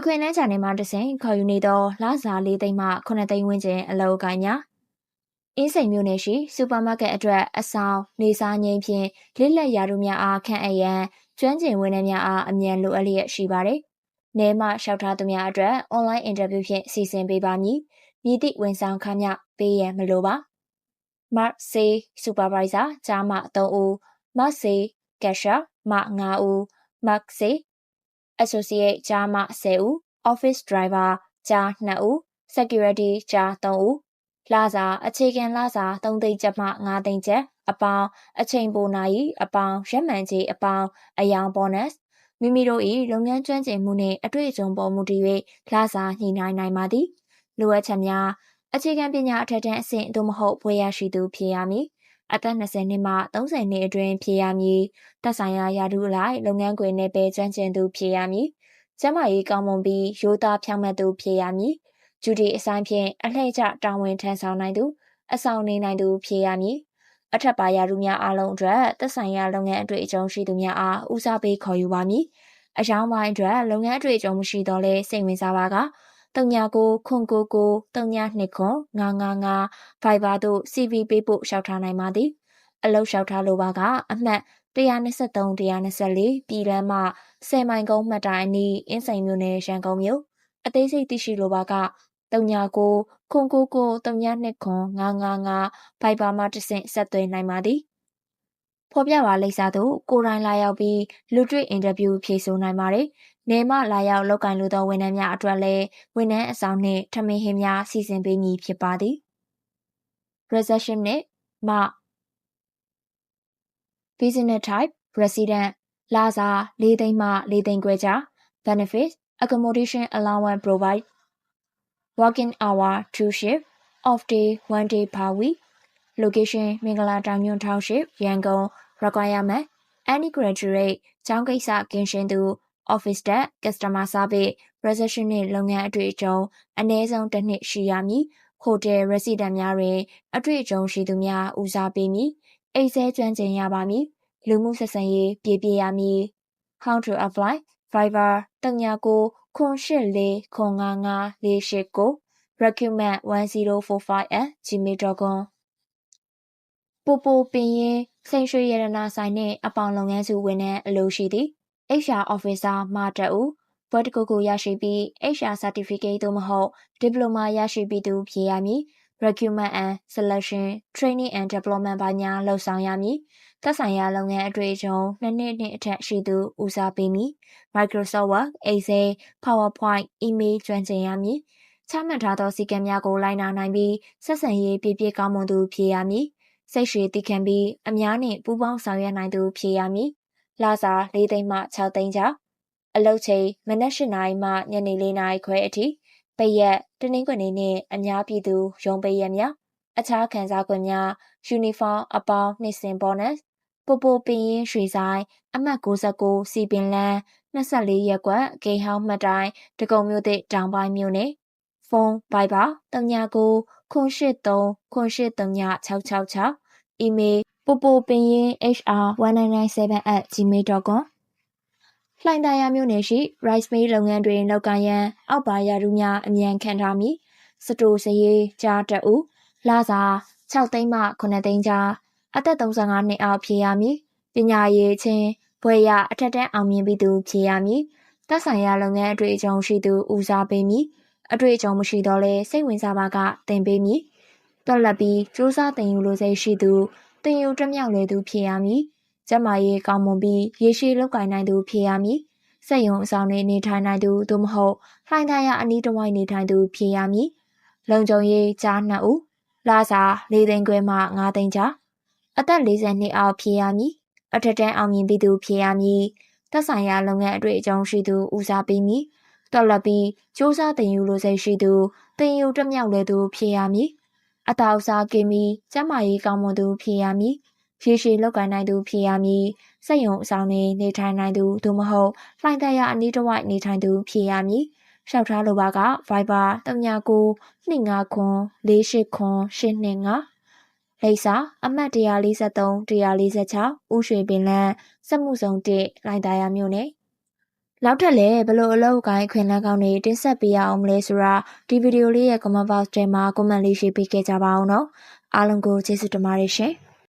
အခွင့်အလမ်းချန်နေမှာတဆင်ခေါ်ယူနေသောလစာ၄သိန်းမှ9သိန်းဝန်းကျင်အလောက်ကိုင်းများအင်းစိန်မြို့နယ်ရှိစူပါမားကတ်အတွက်အဆောင်နေစားငိမ့်ဖြင့်လက်လက်ရာတို့များအားခန့်အပ်ရန်ကျွမ်းကျင်ဝန်ထမ်းများအားအမြန်လိုအပ်လျက်ရှိပါတယ်။နေမှလျှောက်ထားသူများအတွက်အွန်လိုင်းအင်တာဗျူးဖြင့်စီစဉ်ပေးပါမည်။မြည်သည့်ဝန်ဆောင်ခန်းများပေးရန်မလိုပါ။ Mark C Supervisor ကြားမှ3ဦး Mark C Cashier မှ5ဦး Mark C Associate ကြားမှ10ဦး Office Driver ကြား2ဦး Security ကြား3ဦးလာစာအခြေခံလာစာ3သိန်းကျပ်မှ5သိန်းကျပ်အပေါင်းအချိန်ပိုနိုင်အပေါင်းရက်မှန်ကြီးအပေါင်းအယောင် bonus မိမိတို့၏လုပ်ငန်းကျွမ်းကျင်မှုနှင့်အတွေ့အကြုံပေါ်မူတည်၍လာစာညှိနှိုင်းနိုင်ပါသည်လိုအပ်ချက်များအခြေခံပညာအထက်တန်းအဆင့်သို့မဟုတ်ဘွဲရရှိသူဖြစ်ရမည် အသက်20နှစ်မှ30နှစ်အတွင်းဖြစ်ရမည်တက်ဆိုင်ရာယာတုအလိုက်လုပ်ငန်းခွင်နယ်ပယ်ကျွမ်းကျင်သူဖြစ်ရမည်ကျမကြီးကောင်းမွန်ပြီးရိုးသားဖြောင့်မတ်သူဖြစ်ရမည်ဂျူဒီအဆိုင်ဖြင့်အလှည့်ကျတာဝန်ထမ်းဆောင်နိုင်သူအဆောင်နေနိုင်သူဖြစ်ရမည်အထက်ပါရာထူးများအားလုံးအတွက်သက်ဆိုင်ရာလုပ်ငန်းအတွေ့အကြုံရှိသူများအားဦးစားပေးခေါ်ယူပါမည်အယောင်ပိုင်းအတွက်လုပ်ငန်းအတွေ့အကြုံမရှိတော့လဲစိတ်ဝင်စားပါက တုံညာကိုခွန်ကိုကိုတုံညာနှစ်ခွန်955 Viber တို့ CV ပေးဖို့လျှောက်ထားနိုင်ပါသည်အလုပ်လျှောက်ထားလိုပါကအမှတ်123 124ပြည်လမ်းမှ10မိုင်ကုန်းမှတ်တိုင်အနီးအင်းစိန်မြို့နယ်ရန်ကုန်မြို့အသေးစိတ်သိရှိလိုပါက39ခွန်ကိုကို39ခွန်955ဖိုက်ဘာမှတဆင့်ဆက်သွယ်နိုင်ပါသည် ဖော်ပြပါလိမ့်စာသို့ကိုရိုင်းလာရောက်ပြီးလူတွေ့အင်တာဗျူးဖြေဆိုနိုင်ပါတယ်။နေမလာရောက်လောက်ကင်လိုသောဝန်ထမ်းများအတွက်လည်းဝန်ထမ်းအဆောင်နှင့်ထမင်းဟင်းများစီစဉ်ပေးမည်ဖြစ်ပါသည်။ Reception နှင့်မ Business Type Resident လာစာ၄သိန်းမှ၄သိန်းခွဲကြား Benefits Accommodation Allowance Provide Working Hour 2 Shift Off Day 1 Day per week Location မင်္ဂလာတောင်ညွန့် Township ရန်ကုန် Requirement Any graduate ကျောင်းကိစ္စကင်းရှင်းသူ Office Staff Customer Service Reception နှင့်လုပ်ငန်းအတွေ့အကြုံအနည်းဆုံးတစ်နှစ်ရှိရမည်ဟိုတယ် resident များတွင်အတွေ့အကြုံရှိသူများဦးစားပေးမည်အိတ်ဆဲကျွမ်းကျင်ရပါမည်လူမှုဆက်ဆံရေးပြည့်ပြည့်ရမည် How to apply Fiverr 39ခွန်84ခွန်55 489 recruitment 1045@gmail.com ပူပူပင်ရင်စိန်ရွှေရတနာဆိုင်နှင့်အပေါင်လုပ်ငန်းစုဝန်ထမ်းအလို့ရှိသည် HR officer မှတအူဘွဲ့တကူကိုရရှိပြီး HR certificate သို့မဟုတ် diploma ရရှိပြီးသူဖြစ်ရမည် recruitment and selection training and development ပိုင်းများလှုပ်ဆောင်ရမည်သက်ဆိုင်ရာလုပ်ငန်းအတွေ့အကြုံနှစ်နှစ်နှင့်အထက်ရှိသူဦးစားပေးမည် Microsoft Word Excel PowerPoint Email ကျွမ်းကျင်ရမည်ချမှတ်ထားသောစည်းကမ်းများကိုလိုက်နာနိုင်ပြီးဆက်ဆံရေးပြည့်ပြည့်ကောင်းမွန်သူဖြစ်ရမည် စိတ်ရှည်တည်ခံပြီးအများနှင့်ပူးပေါင်းဆောင်ရွက်နိုင်သူဖြစ်ရမည်လာစာ၄သိန်းမှ6သိန်းကြားအလုတ်ချိန်မနက်၈နာရီမှညနေ၄နာရီခွဲအထိပရက်တနင်္ဂနွေနေ့အများပြည်သူရုံးပိရက်များအခြားခံစား권များယူနီဖောင်းအပေါင်းနှစ်စင်ဘောနက်ပူပူပင်ရင်ရွှေဆိုင်အမှတ်69စီပင်လန်း24ရက်ကွက်ဂိဟောင်းမှတ်တိုင်းတကုံမြို့သစ်တောင်ပိုင်းမြို့နယ် ဖုန်းဘိုင်ဘာ39ခွန်83ခွန်833666အီးမေးလ်ပူပူပင်ရင် hr1997@gmail.com လှိုင်သာယာမြို့နယ်ရှိ rice mill လုပ်ငန်းတွင်လောက်ကန်ရန်အောက်ပါရာထူးများအမြန်ခံထားမည်စတိုစရေးကြားတအူလာစာ6သိန်းမှ9သိန်းကြားအသက်35နှစ်အောက်ဖြစ်ရမည်ပညာရေးချင်းဘွဲရအထက်တန်းအောင်မြင်ပြီးသူဖြစ်ရမည်သက်ဆိုင်ရာလုပ်ငန်းအတွေ့အကြုံရှိသူဦးစားပေးမည် အတွေ့အကြုံမရှိတော့လဲစိတ်ဝင်စားပါကတင်ပေးမည်တော်လက်ပြီးစူးစမ်းတင်ယူလိုစိတ်ရှိသူတင်ယူတမြောက်လေသူဖြစ်ရမည်ကျမရေးကောင်းမွန်ပြီးရေရှည်လောက်ကင်နိုင်သူဖြစ်ရမည်စက်ယုံအဆောင်နေနေထိုင်နိုင်သူသို့မဟုတ်လှိုင်းသားရအနီးတစ်ဝိုက်နေထိုင်သူဖြစ်ရမည်လုံခြုံရေးကြားနှစ်ဦးလာစာ၄သိန်းခွဲမှ၅သိန်းကြားအသက်40နှစ်အောက်ဖြစ်ရမည်အထက်တန်းအောင်မြင်ပြီးသူဖြစ်ရမည်သက်ဆိုင်ရာလုပ်ငန်းအတွေ့အကြုံရှိသူဦးစားပေးမည် တော်လပြီးစူးစမ်းတင်ယူလိုစိတ်ရှိသူတင်ယူတမြောက်လေသူဖြစ်ရမည်အတောက်စားကင်းပြီးကျမကြီးကောင်းမွန်သူဖြစ်ရမည်ရေရှည်လောက်ကိုင်းနိုင်သူဖြစ်ရမည်စက်ယုံအဆောင်နေနေထိုင်နိုင်သူသို့မဟုတ်လှိုင်သက်ရအနီးတစ်ဝိုက်နေထိုင်သူဖြစ်ရမည်လျှောက်ထားလိုပါက Viber 39 25ခွန်48ခွန်825လိပ်စာအမှတ်143 146ဦးရွှေပင်လန်းစက်မှုစုံ1လိုင်သာယာမြို့နယ် နောက်ထပ်လည်းဘလို့အလောက်ကိုင်းအခွင့်အလမ်းကောင်းတွေတင်ဆက်ပေးရအောင်မလဲဆိုတာဒီဗီဒီယိုလေးရဲ့ comment box ထဲမှာ comment လေးရေးပေးခဲ့ကြပါအောင်နော်အားလုံးကိုကျေးဇူးတင်ပါတယ်ရှင်။